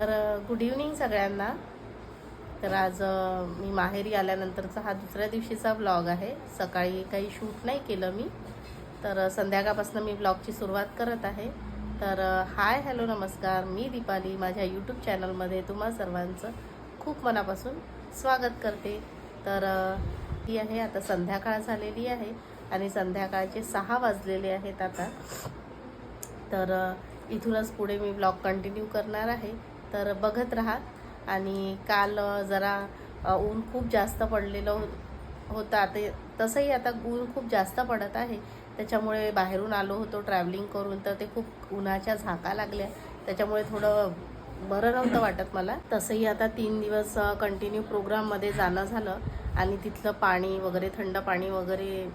तर good evening सगळ्यांना. तर आज मी माहेरी आल्यानंतरचा हा दुसऱ्या दिवशीचा ब्लॉग आहे. सकाळी काही शूट नाही केलं मी. तर संध्याकाळपासून मी ब्लॉगची सुरुवात करत आहे. तर हाय हॅलो नमस्कार. मी दीपाली. माझ्या यूट्यूब चॅनलमध्ये तुम्हा सर्वांचं खूप मनापासून स्वागत करते. तर ती ही आहे आता संध्याकाळ झालेली आहे आणि संध्याकाळचे सहा वाजलेले आहेत आता. तर इथूनच पुढे मी ब्लॉग कंटिन्यू करणार आहे. तर बघत राहा. आणि काल जरा ऊन खूप जास्त पडलेलं हो होतं. आता तसंही आता ऊन खूप जास्त पडत आहे. त्याच्यामुळे बाहेरून आलो होतो ट्रॅव्हलिंग करून तर ते खूप उन्हाच्या झाका लागल्या. त्याच्यामुळे थोडं बरं नव्हतं वाटत मला. तसंही आता तीन दिवस कंटिन्यू प्रोग्राममध्ये जाणं झालं. आणि तिथलं पाणी वगैरे थंड पाणी वगैरे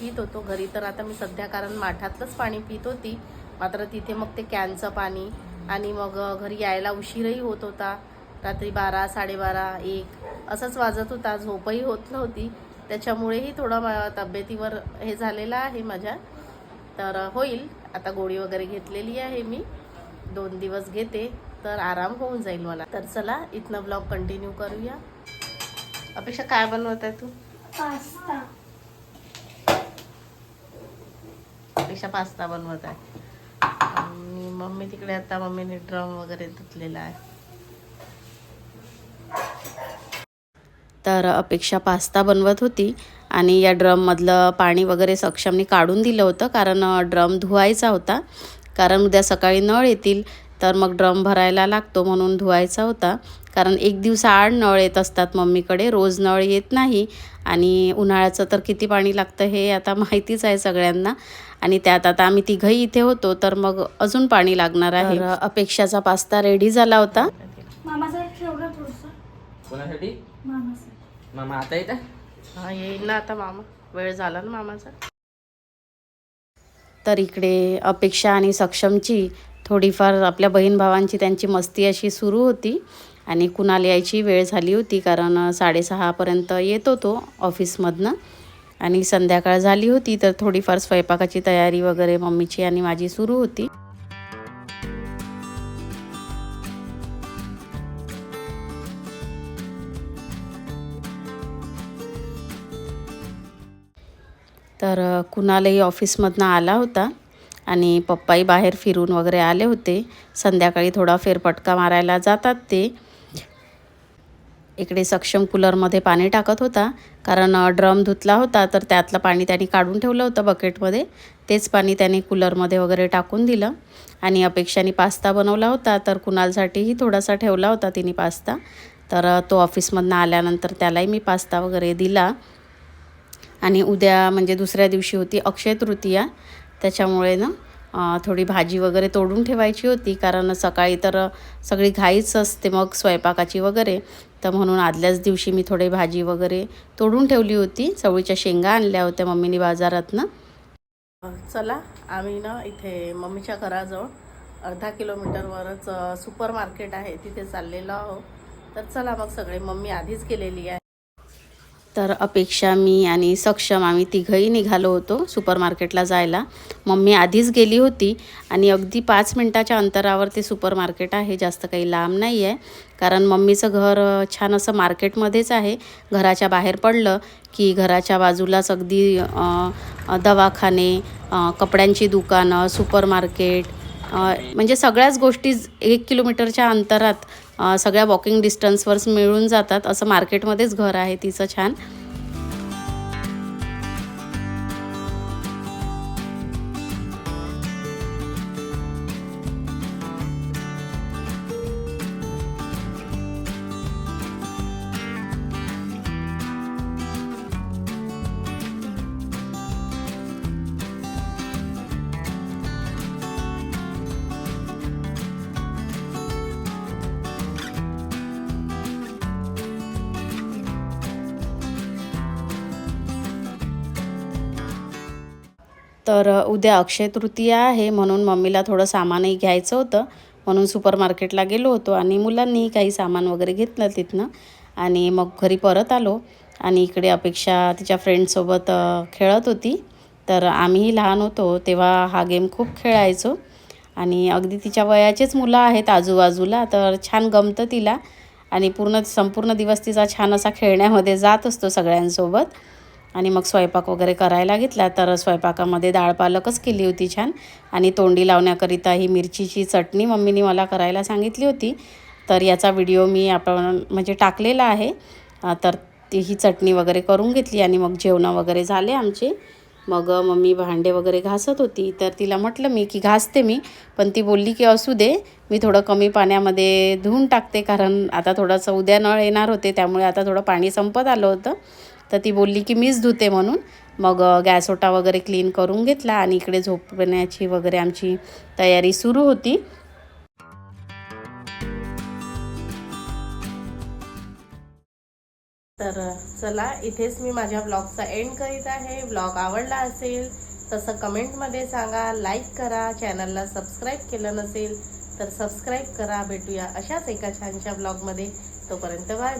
पित होतो. घरी तर आता मी सध्या कारण माठातलंच पाणी पित होती. मात्र तिथे मग ते कॅनचं पाणी आणि मग घरी यायला उशीरही होत होता. रात्री बारा साडेबारा एक असंच वाजत होता. झोपही होत नव्हती. त्याच्यामुळेही थोडं तब्येतीवर हे झालेलं आहे माझ्या. तर होईल. आता गोळी वगैरे घेतलेली आहे मी. दोन दिवस घेते. तर आराम होऊन जाईल मला. तर चला इथनं ब्लॉग कंटिन्यू करूया. अपेक्षा काय बनवत आहे तू? पास्ता. अपेक्षा पास्ता बनवत आहे. मम्मी तिकडे आता मम्मीने ड्रम वगैरे धुतलेला आहे. तर अपेक्षा पास्ता बनवत होती आणि या ड्रममधलं पाणी वगैरे सक्षमने काढून दिलं होतं कारण ड्रम धुवायचा होता. कारण उद्या सकाळी नळ येतील तर मग ड्रम भरायला लागतो म्हणून धुवायचा होता. कारण एक दिवसाआड नळ येत असतात मम्मीकडे रोज नळ येत नाही. आणि उन्हाळ्याचं तर किती पाणी लागतं हे आता माहितीच आहे सगळ्यांना. आणि त्यात आता आम्ही तिघही इथे होतो तर मग अजून पाणी लागणार आहे. अपेक्षाचा पास्ता रेडी झाला होता. मामाचा एक ठेवलं थोडंसं. कोणासाठी? मामाचा मामा आता येत हा येईल ना आता मामा. वेळ झाला ना मामाचा. तर इकडे अपेक्षा आणि सक्षमची थोडीफार आपल्या बहीण भावांची त्यांची मस्ती अशी सुरू होती आणि कुणाला यायची वेळ झाली होती कारण साडेसहापर्यंत येत होतो ऑफिसमधनं आणि संध्याकाळ झाली होती तर थोडीफार स्वयंपाकाची तयारी वगैरे मम्मीची आणि माझी सुरू होती. तर कुणालाही ऑफिसमधनं आला होता आणि पप्पाही बाहेर फिरून वगैरे आले होते. संध्याकाळी थोडा फेरपटका मारायला जातात ते. इकडे सक्षम कूलरमध्ये पाणी टाकत होता कारण ड्रम धुतला होता तर त्यातलं पाणी त्यांनी काढून ठेवलं होतं बकेटमध्ये. तेच पाणी त्यांनी कूलरमध्ये वगैरे टाकून दिलं आणि अपेक्षाने पास्ता बनवला होता तर कुणालसाठीही थोडासा ठेवला होता तिने पास्ता. तर तो ऑफिसमधनं आल्यानंतर त्यालाही मी पास्ता वगैरे दिला. आणि उद्या म्हणजे दुसऱ्या दिवशी होती अक्षय तृतीया त्याच्यामुळे ना थोडी भाजी वगैरे तोडून ठेवायची होती. कारण सकाळी तर सगळी घाईच असते मग स्वयंपाकाची वगैरे. तर म्हणून आदल्याच दिवशी मी थोडी भाजी वगैरे तोडून ठेवली होती. चवळीच्या शेंगा आणल्या होत्या मम्मीने बाजारातनं. चला आम्ही ना इथे मम्मीच्या घराजवळ अर्धा किलोमीटरवरच सुपर मार्केट आहे. तिथे चाललेलो आहोत. तर चला मग सगळे मम्मी आधीच केलेली आहे. तर अपेक्षा मी आणि सक्षम आम्ही तिघंही निघालो होतो सुपर मार्केटला जायला. मम्मी आधीच गेली होती आणि अगदी पाच मिनटाच्या अंतरावर ते सुपर मार्केट आहे जास्त काही लांब नाही आहे कारण मम्मीचं घर छान असं मार्केटमध्येच आहे. घराच्या बाहेर पडलं की घराच्या बाजूलाच अगदी दवाखाने कपड्यांची दुकानं सुपर मार्केट म्हणजे सगळ्याच गोष्टी एक किलोमीटरच्या अंतरात सगळ्या वॉकिंग डिस्टन्सवर मिळून जातात. असं मार्केटमध्येच घर आहे तिचं छान. तर उद्या अक्षय तृतीया आहे म्हणून मम्मीला थोडं सामानही घ्यायचं होतं. म्हणून सुपर मार्केटला गेलो होतो आणि मुलांनीही काही सामान वगैरे घेतलं तिथनं. आणि मग घरी परत आलो आणि इकडे अपेक्षा तिच्या फ्रेंडसोबत खेळत होती. तर आम्हीही लहान होतो तेव्हा हा गेम खूप खेळायचो. आणि अगदी तिच्या वयाचेच मुलं आहेत आजूबाजूला तर छान गमतं तिला. आणि पूर्ण संपूर्ण दिवस तिचा छान असा खेळण्यामध्ये जात असतो सगळ्यांसोबत. आणि मग स्वयंपाक वगैरे करायला घेतला तर स्वयंपाकामध्ये डाळ पालकच केली होती छान. आणि तोंडी लावण्याकरिता ही मिरचीची चटणी मम्मीने मला करायला सांगितली होती. तर याचा व्हिडिओ मी आपण म्हणजे टाकलेला आहे. तर ती ही चटणी वगैरे करून घेतली आणि मग जेवणं वगैरे झाले आमचे. मग मम्मी भांडे वगैरे घासत होती. तर तिला म्हटलं मी की घासते मी पण ती बोलली की असू दे मी थोडं कमी पाण्यामध्ये धुवून टाकते. कारण आता थोडंसं उद्या नळ येणार होते त्यामुळे आता थोडं पाणी संपत आलं होतं. तर ती बोलली की मीच धुते म्हणून. मग गॅस ओटा वगैरे क्लीन करून घेतला आणि इकडे झोपण्याची वगैरे आमची तयारी सुरू होती. तर चला इथेच मी माझ्या ब्लॉगचा एंड करीत आहे. ब्लॉग आवडला असेल तसं कमेंटमध्ये सांगा लाईक करा चॅनलला सबस्क्राईब केलं नसेल तर सबस्क्राईब करा. भेटूया अशाच एका छानशा ब्लॉगमध्ये. तोपर्यंत बाय